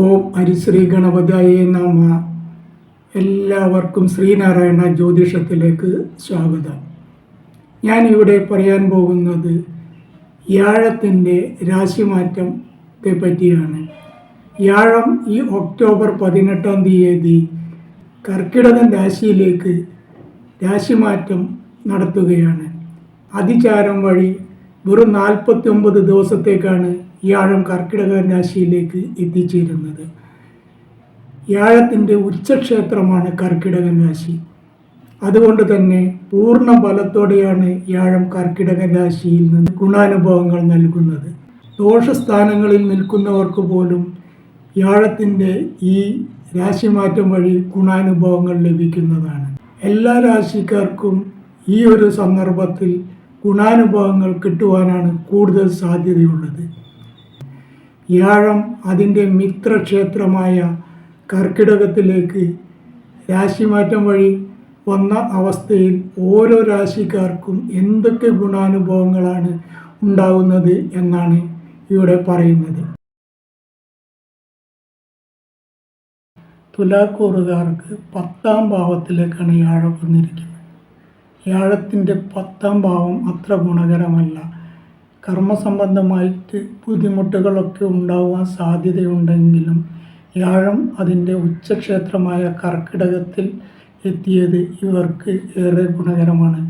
ഓം ഹരിശ്രീ ഗണപതായേ നമ. എല്ലാവർക്കും ശ്രീനാരായണ ജ്യോതിഷത്തിലേക്ക് സ്വാഗതം. ഞാനിവിടെ പറയാൻ പോകുന്നത് വ്യാഴത്തിന്റെ രാശിമാറ്റത്തെ പറ്റിയാണ്. വ്യാഴം ഈ ഒക്ടോബർ പതിനെട്ടാം തീയതി കർക്കിടകൻ രാശിയിലേക്ക് രാശിമാറ്റം നടത്തുകയാണ്. അതിചാരം വഴി വെറും നാൽപ്പത്തി ഒമ്പത് ദിവസത്തേക്കാണ് വ്യാഴം കർക്കിടക രാശിയിലേക്ക് എത്തിച്ചേരുന്നത്. വ്യാഴത്തിന്റെ ഉച്ചക്ഷേത്രമാണ് കർക്കിടക രാശി അതുകൊണ്ട് തന്നെ പൂർണ ബലത്തോടെയാണ് വ്യാഴം കർക്കിടക രാശിയിൽ നിന്ന് ഗുണാനുഭവങ്ങൾ നൽകുന്നത്. ദോഷസ്ഥാനങ്ങളിൽ നിൽക്കുന്നവർക്ക് പോലും വ്യാഴത്തിന്റെ ഈ രാശിമാറ്റം വഴി ഗുണാനുഭവങ്ങൾ ലഭിക്കുന്നതാണ്. എല്ലാ രാശിക്കാർക്കും ഈ ഒരു സന്ദർഭത്തിൽ ഗുണാനുഭവങ്ങൾ കിട്ടുവാനാണ് കൂടുതൽ സാധ്യതയുള്ളത്. വ്യാഴം അതിന്റെ മിത്രക്ഷേത്രമായ കർക്കിടകത്തിലേക്ക് രാശിമാറ്റം വഴി വന്ന അവസ്ഥയിൽ ഓരോ രാശിക്കാർക്കും എന്തൊക്കെ ഗുണാനുഭവങ്ങളാണ് ഉണ്ടാകുന്നത് എന്നാണ് ഇവിടെ പറയുന്നത്. തുലാക്കൂറുകാർക്ക് പത്താം ഭാവത്തിലേക്കാണ് വ്യാഴം വന്നിരിക്കുന്നത്. വ്യാഴത്തിന്റെ പത്താം ഭാവം അത്ര ഗുണകരമല്ല. കർമ്മസംബന്ധമായിട്ട് ബുദ്ധിമുട്ടുകളൊക്കെ ഉണ്ടാവാൻ സാധ്യതയുണ്ടെങ്കിലും വ്യാഴം അതിന്റെ ഉച്ചക്ഷേത്രമായ കർക്കിടകത്തിൽ എത്തിയത് ഇവർക്ക് ഏറെ ഗുണകരമാണ്.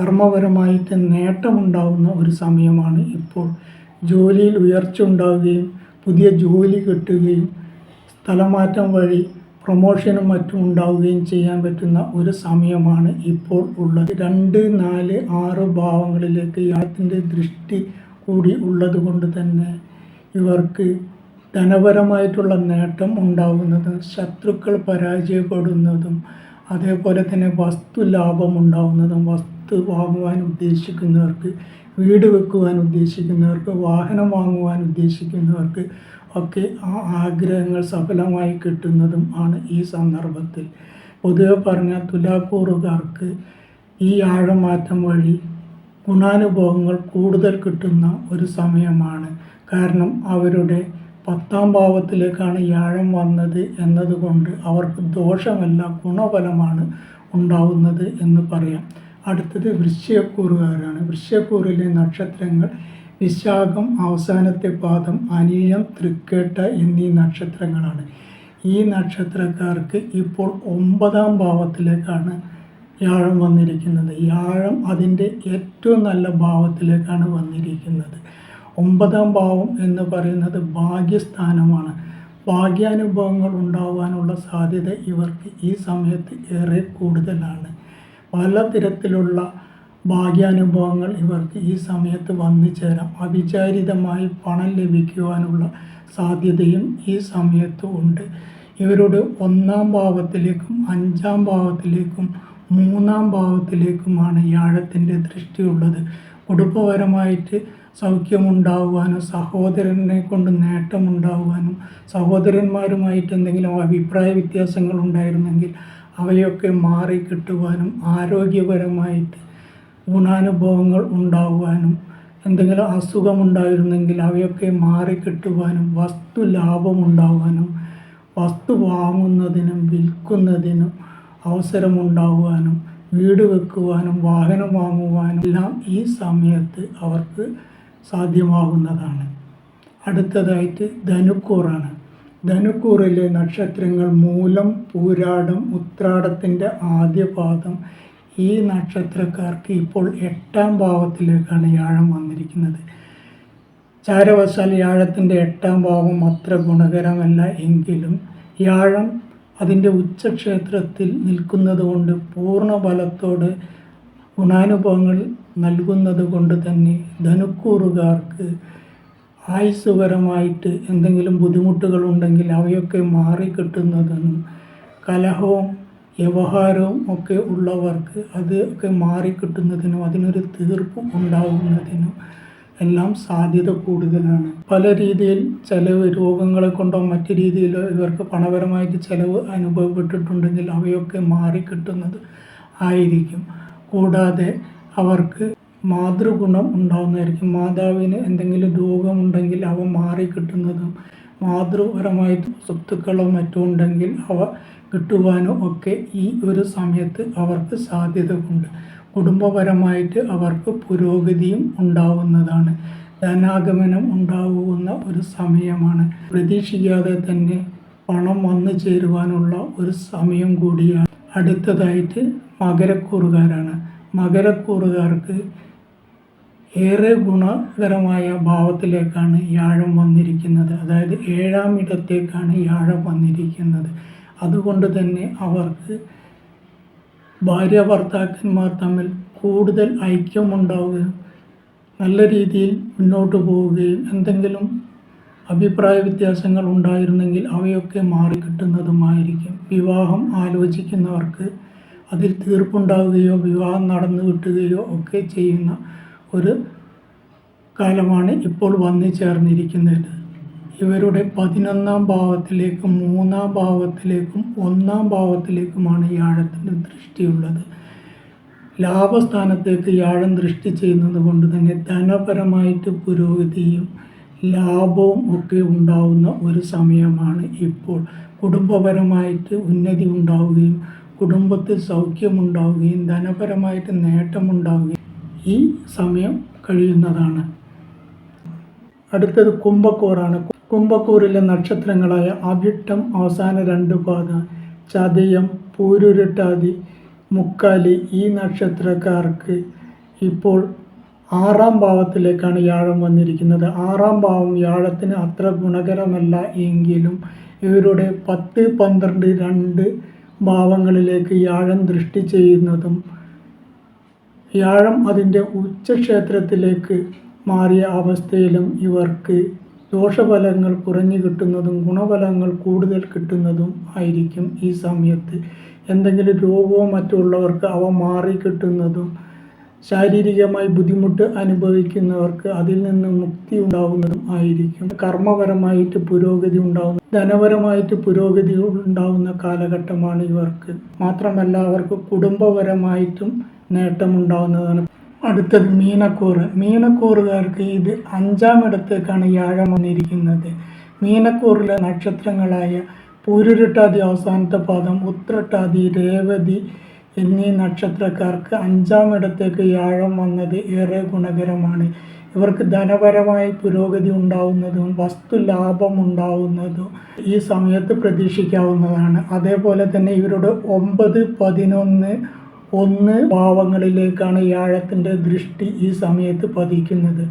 കർമ്മപരമായിട്ട് നേട്ടമുണ്ടാവുന്ന ഒരു സമയമാണ് ഇപ്പോൾ. ജോലിയിൽ ഉയർച്ച ഉണ്ടാവുകയും പുതിയ ജോലി കിട്ടുകയും സ്ഥലമാറ്റം വഴി പ്രൊമോഷനും മറ്റും ഉണ്ടാവുകയും ചെയ്യാൻ പറ്റുന്ന ഒരു സമയമാണ് ഇപ്പോൾ ഉള്ളത്. രണ്ട് നാല് ആറ് ഭാവങ്ങളിലേക്ക് യാത്തിന്റെ ദൃഷ്ടി കൂടി ഉള്ളത് കൊണ്ട് തന്നെ ഇവർക്ക് ധനപരമായിട്ടുള്ള നേട്ടം ഉണ്ടാകുന്നതും ശത്രുക്കൾ പരാജയപ്പെടുന്നതും അതേപോലെ തന്നെ വസ്തു ലാഭം ഉണ്ടാകുന്നതും വസ്തു വാങ്ങുവാൻ ഉദ്ദേശിക്കുന്നവർക്ക് വീട് വെക്കുവാൻ ഉദ്ദേശിക്കുന്നവർക്ക് വാഹനം വാങ്ങുവാൻ ഉദ്ദേശിക്കുന്നവർക്ക് ഒക്കെ ആ ആഗ്രഹങ്ങൾ സഫലമായി കിട്ടുന്നതും ആണ് ഈ സന്ദർഭത്തിൽ. പൊതുവെ പറഞ്ഞ തുലാക്കൂറുകാർക്ക് ഈ ആഴമാറ്റം വഴി ഗുണാനുഭവങ്ങൾ കൂടുതൽ കിട്ടുന്ന ഒരു സമയമാണ്. കാരണം അവരുടെ പത്താം ഭാവത്തിലേക്കാണ് വ്യാഴം വന്നത് എന്നതുകൊണ്ട് അവർക്ക് ദോഷമല്ല ഗുണഫലമാണ് ഉണ്ടാവുന്നത് എന്ന് പറയാം. അടുത്തത് വൃശ്യക്കൂറുകാരാണ്. വൃശ്യക്കൂറിലെ നക്ഷത്രങ്ങൾ വിശാഖം അവസാനത്തെ പാദം അനിഴം തൃക്കേട്ട എന്നീ നക്ഷത്രങ്ങളാണ്. ഈ നക്ഷത്രക്കാർക്ക് ഇപ്പോൾ ഒമ്പതാം ഭാവത്തിലേക്കാണ് വ്യാഴം വന്നിരിക്കുന്നത്. വ്യാഴം അതിന്റെ ഏറ്റവും നല്ല ഭാവത്തിലേക്കാണ് വന്നിരിക്കുന്നത്. ഒമ്പതാം ഭാവം എന്ന് പറയുന്നത് ഭാഗ്യസ്ഥാനമാണ്. ഭാഗ്യാനുഭവങ്ങൾ ഉണ്ടാവാനുള്ള സാധ്യത ഇവർക്ക് ഈ സമയത്ത് ഏറെ കൂടുതലാണ്. പലതരത്തിലുള്ള ഭാഗ്യാനുഭവങ്ങൾ ഇവർക്ക് ഈ സമയത്ത് വന്നു ചേരാം. അവിചാരിതമായി പണം ലഭിക്കുവാനുള്ള സാധ്യതയും ഈ സമയത്ത് ഉണ്ട്. ഇവരുടെ ഒന്നാം ഭാവത്തിലേക്കും അഞ്ചാം ഭാവത്തിലേക്കും മൂന്നാം ഭാവത്തിലേക്കുമാണ് വ്യാഴത്തിന്റെ ദൃഷ്ടിയുള്ളത്. കുടുംബപരമായിട്ട് സൗഖ്യമുണ്ടാകുവാനും സഹോദരനെ കൊണ്ട് നേട്ടമുണ്ടാകുവാനും സഹോദരന്മാരുമായിട്ട് എന്തെങ്കിലും അഭിപ്രായ വ്യത്യാസങ്ങൾ ഉണ്ടായിരുന്നെങ്കിൽ അവയൊക്കെ മാറി കിട്ടുവാനും ആരോഗ്യപരമായിട്ട് ഗുണാനുഭവങ്ങൾ ഉണ്ടാകുവാനും എന്തെങ്കിലും അസുഖമുണ്ടായിരുന്നെങ്കിൽ അവയൊക്കെ മാറിക്കിട്ടുവാനും വസ്തു ലാഭമുണ്ടാകുവാനും വസ്തു വാങ്ങുന്നതിനും വിൽക്കുന്നതിനും അവസരമുണ്ടാകുവാനും വീട് വെക്കുവാനും വാഹനം വാങ്ങുവാനും എല്ലാം ഈ സമയത്ത് അവർക്ക് സാധ്യമാകുന്നതാണ്. അടുത്തതായിട്ട് ധനുക്കൂറാണ്. ധനുക്കൂറിലെ നക്ഷത്രങ്ങൾ മൂലം പൂരാടം ഉത്രാടത്തിന്റെ ആദ്യ പാദം ഈ നക്ഷത്രക്കാർക്ക് ഇപ്പോൾ എട്ടാം ഭാവത്തിലേക്കാണ് വ്യാഴം വന്നിരിക്കുന്നത്. ചാരവശാൽ വ്യാഴത്തിന്റെ എട്ടാം ഭാവം അത്ര ഗുണകരമല്ല എങ്കിലും വ്യാഴം അതിന്റെ ഉച്ചക്ഷേത്രത്തിൽ നിൽക്കുന്നത് കൊണ്ട് പൂർണ ബലത്തോട് ഗുണാനുഭവങ്ങൾ നൽകുന്നത് കൊണ്ട് തന്നെ ധനുക്കൂറുകാർക്ക് ആയുസ്സുപരമായിട്ട് എന്തെങ്കിലും ബുദ്ധിമുട്ടുകളുണ്ടെങ്കിൽ അവയൊക്കെ മാറിക്കിട്ടുന്നതെന്നും കലഹവും വ്യവഹാരവും ഒക്കെ ഉള്ളവർക്ക് അത് ഒക്കെ മാറിക്കിട്ടുന്നതിനും അതിനൊരു തീർപ്പും ഉണ്ടാകുന്നതിനും എല്ലാം സാധ്യത കൂടുതലാണ്. പല രീതിയിൽ ചിലവ് രോഗങ്ങളെ കൊണ്ടോ മറ്റു രീതിയിലോ ഇവർക്ക് പണപരമായിട്ട് ചിലവ് അനുഭവപ്പെട്ടിട്ടുണ്ടെങ്കിൽ അവയൊക്കെ മാറിക്കിട്ടുന്നത് ആയിരിക്കും. കൂടാതെ അവർക്ക് മാതൃഗുണം ഉണ്ടാകുന്നതായിരിക്കും മാതാവിന് എന്തെങ്കിലും രോഗമുണ്ടെങ്കിൽ അവ മാറിക്കിട്ടുന്നതും മാതൃപരമായ സ്വത്തുക്കളോ മറ്റോ ഉണ്ടെങ്കിൽ അവ കിട്ടുവാനോ ഒക്കെ ഈ ഒരു സമയത്ത് അവർക്ക് സാധ്യതയുണ്ട്. കുടുംബപരമായിട്ട് അവർക്ക് പുരോഗതിയും ഉണ്ടാവുന്നതാണ്. ധനാഗമനം ഉണ്ടാവുന്ന ഒരു സമയമാണ്. പ്രതീക്ഷിക്കാതെ തന്നെ പണം വന്നു ചേരുവാനുള്ള ഒരു സമയം കൂടിയാണ്. അടുത്തതായിട്ട് മകരക്കൂറുകാരാണ്. മകരക്കൂറുകാർക്ക് ഏറെ ഗുണകരമായ ഭാവത്തിലേക്കാണ് വ്യാഴം വന്നിരിക്കുന്നത്. അതായത് ഏഴാം ഇടത്തേക്കാണ് വ്യാഴം വന്നിരിക്കുന്നത്. അതുകൊണ്ട് തന്നെ അവർക്ക് ഭാര്യ ഭർത്താക്കന്മാർ തമ്മിൽ കൂടുതൽ ഐക്യമുണ്ടാവുകയും നല്ല രീതിയിൽ മുന്നോട്ട് പോവുകയും എന്തെങ്കിലും അഭിപ്രായ വ്യത്യാസങ്ങൾ ഉണ്ടായിരുന്നെങ്കിൽ അവയൊക്കെ മാറി കിട്ടുന്നതുമായിരിക്കും വിവാഹം ആലോചിക്കുന്നവർക്ക് അതിൽ തീർപ്പുണ്ടാവുകയോ വിവാഹം നടന്നു കിട്ടുകയോ ഒക്കെ ചെയ്യുന്ന ഒരു കാലമാണ് ഇപ്പോൾ വന്നു ചേർന്നിരിക്കുന്നത്. ഇവരുടെ പതിനൊന്നാം ഭാവത്തിലേക്കും മൂന്നാം ഭാവത്തിലേക്കും ഒന്നാം ഭാവത്തിലേക്കുമാണ് വ്യാഴത്തിന്റെ ദൃഷ്ടിയുള്ളത് ലാഭസ്ഥാനത്തേക്ക് വ്യാഴം ദൃഷ്ടി ചെയ്യുന്നത് കൊണ്ട് തന്നെ ധനപരമായിട്ട് പുരോഗതിയും ലാഭവും ഒക്കെ ഉണ്ടാവുന്ന ഒരു സമയമാണ് ഇപ്പോൾ. കുടുംബപരമായിട്ട് ഉന്നതി ഉണ്ടാവുകയും കുടുംബത്തിൽ സൗഖ്യമുണ്ടാവുകയും ധനപരമായിട്ട് നേട്ടമുണ്ടാവുകയും ഈ സമയം കഴിയുന്നതാണ്. അടുത്തത് കുംഭക്കൂറാണ്. കുംഭക്കൂറിലെ നക്ഷത്രങ്ങളായ അവിട്ടം അവസാന രണ്ട് പാത ചതയം പൂരുരുട്ടാതി മുക്കാലി ഈ നക്ഷത്രക്കാർക്ക് ഇപ്പോൾ ആറാം ഭാവത്തിലേക്കാണ് വ്യാഴം വന്നിരിക്കുന്നത്. ആറാം ഭാവം വ്യാഴത്തിന് അത്ര ഗുണകരമല്ല എങ്കിലും ഇവരുടെ പത്ത് പന്ത്രണ്ട് രണ്ട് ഭാവങ്ങളിലേക്ക് വ്യാഴം ദൃഷ്ടി ചെയ്യുന്നതും വ്യാഴം അതിന്റെ ഉച്ചക്ഷേത്രത്തിലേക്ക് മാറിയ അവസ്ഥയിലും ഇവർക്ക് ദോഷഫലങ്ങൾ കുറഞ്ഞു കിട്ടുന്നതും ഗുണഫലങ്ങൾ കൂടുതൽ കിട്ടുന്നതും ആയിരിക്കും ഈ സമയത്ത്. എന്തെങ്കിലും രോഗമോ മറ്റുള്ളവർക്ക് അവ മാറി കിട്ടുന്നതും ശാരീരികമായി ബുദ്ധിമുട്ട് അനുഭവിക്കുന്നവർക്ക് അതിൽ നിന്ന് മുക്തി ഉണ്ടാകുന്നതും ആയിരിക്കും. കർമ്മപരമായിട്ട് പുരോഗതി ഉണ്ടാകുന്ന ധനപരമായിട്ട് പുരോഗതി ഉണ്ടാകുന്ന കാലഘട്ടമാണ് ഇവർക്ക്. മാത്രമല്ല അവർക്ക് കുടുംബപരമായിട്ടും നേട്ടമുണ്ടാവുന്നതാണ്. അടുത്തത് മീനക്കൂറ്. മീനക്കൂറുകാർക്ക് ഇത് അഞ്ചാം ഇടത്തേക്കാണ് വ്യാഴം വന്നിരിക്കുന്നത്. മീനക്കൂറിലെ നക്ഷത്രങ്ങളായ പൂരുരുട്ടാതി അവസാനത്തെ പാദം ഉത്രട്ടാതി രേവതി എന്നീ നക്ഷത്രക്കാർക്ക് അഞ്ചാം ഇടത്തേക്ക് വ്യാഴം വന്നത് ഏറെ ഗുണകരമാണ്. ഇവർക്ക് ധനപരമായി പുരോഗതി ഉണ്ടാവുന്നതും വസ്തു ലാഭം ഉണ്ടാവുന്നതും ഈ സമയത്ത് പ്രതീക്ഷിക്കാവുന്നതാണ്. അതേപോലെ തന്നെ ഇവരുടെ ഒമ്പത് പതിനൊന്ന് ഒന്ന് ഭാവങ്ങളിലേക്കാണ് വ്യാഴത്തിന്റെ ദൃഷ്ടി ഈ സമയത്ത് പതിക്കുന്നത്.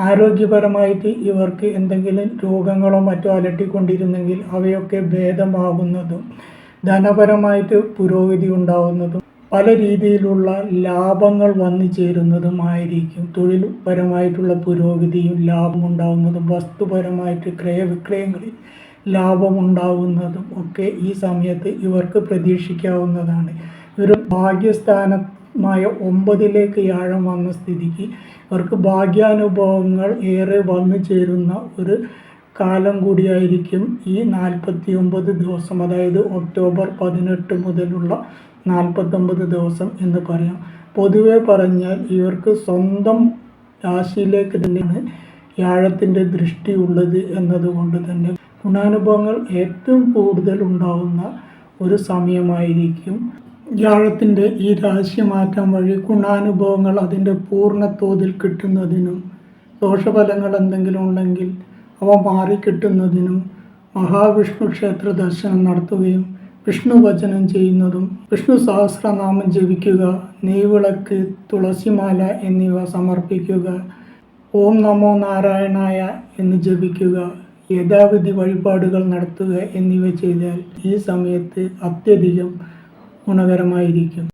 ആരോഗ്യപരമായിട്ട് ഇവർക്ക് എന്തെങ്കിലും രോഗങ്ങളോ മറ്റോ അലട്ടിക്കൊണ്ടിരുന്നെങ്കിൽ അവയൊക്കെ ഭേദമാകുന്നതും ധനപരമായിട്ട് പുരോഗതി ഉണ്ടാവുന്നതും പല രീതിയിലുള്ള ലാഭങ്ങൾ വന്നു ചേരുന്നതുമായിരിക്കും. തൊഴിൽപരമായിട്ടുള്ള പുരോഗതിയും ലാഭം ഉണ്ടാവുന്നതും വസ്തുപരമായിട്ട് ക്രയവിക്രയങ്ങളിൽ ലാഭമുണ്ടാവുന്നതും ഒക്കെ ഈ സമയത്ത് ഇവർക്ക് പ്രതീക്ഷിക്കാവുന്നതാണ്. ഒരു ഭാഗ്യസ്ഥാനമായ ഒമ്പതിലേക്ക് വ്യാഴം വന്ന സ്ഥിതിക്ക് അവർക്ക് ഭാഗ്യാനുഭവങ്ങൾ ഏറെ വന്നു ചേരുന്ന ഒരു കാലം കൂടിയായിരിക്കും ഈ നാൽപ്പത്തി ഒമ്പത് ദിവസം അതായത് ഒക്ടോബർ പതിനെട്ട് മുതലുള്ള നാൽപ്പത്തൊമ്പത് ദിവസം എന്ന് പറയാം. പൊതുവെ പറഞ്ഞാൽ ഇവർക്ക് സ്വന്തം രാശിയിലേക്ക് തന്നെയാണ് വ്യാഴത്തിന്റെ ദൃഷ്ടി ഉള്ളത് എന്നതുകൊണ്ട് തന്നെ ഗുണാനുഭവങ്ങൾ ഏറ്റവും കൂടുതൽ ഉണ്ടാകുന്ന ഒരു സമയമായിരിക്കും വ്യാഴത്തിന്റെ ഈ രാശി മാറ്റം വഴി ഗുണാനുഭവങ്ങൾ അതിന്റെ പൂർണതോതിൽ കിട്ടുന്നതിനും ദോഷഫലങ്ങൾ എന്തെങ്കിലും ഉണ്ടെങ്കിൽ അവ മാറിക്കിട്ടുന്നതിനും മഹാവിഷ്ണു ക്ഷേത്ര ദർശനം നടത്തുകയും വിഷ്ണു വചനം ചെയ്യുന്നതും വിഷ്ണു സഹസ്രനാമം ജപിക്കുക നെയ്വിളക്ക് തുളസിമാല എന്നിവ സമർപ്പിക്കുക ഓം നമോ നാരായണായ എന്ന് ജപിക്കുക യഥാവിധി വഴിപാടുകൾ നടത്തുക എന്നിവ ചെയ്താൽ ഈ സമയത്ത് അത്യധികം ഗുണകരമായിരിക്കും.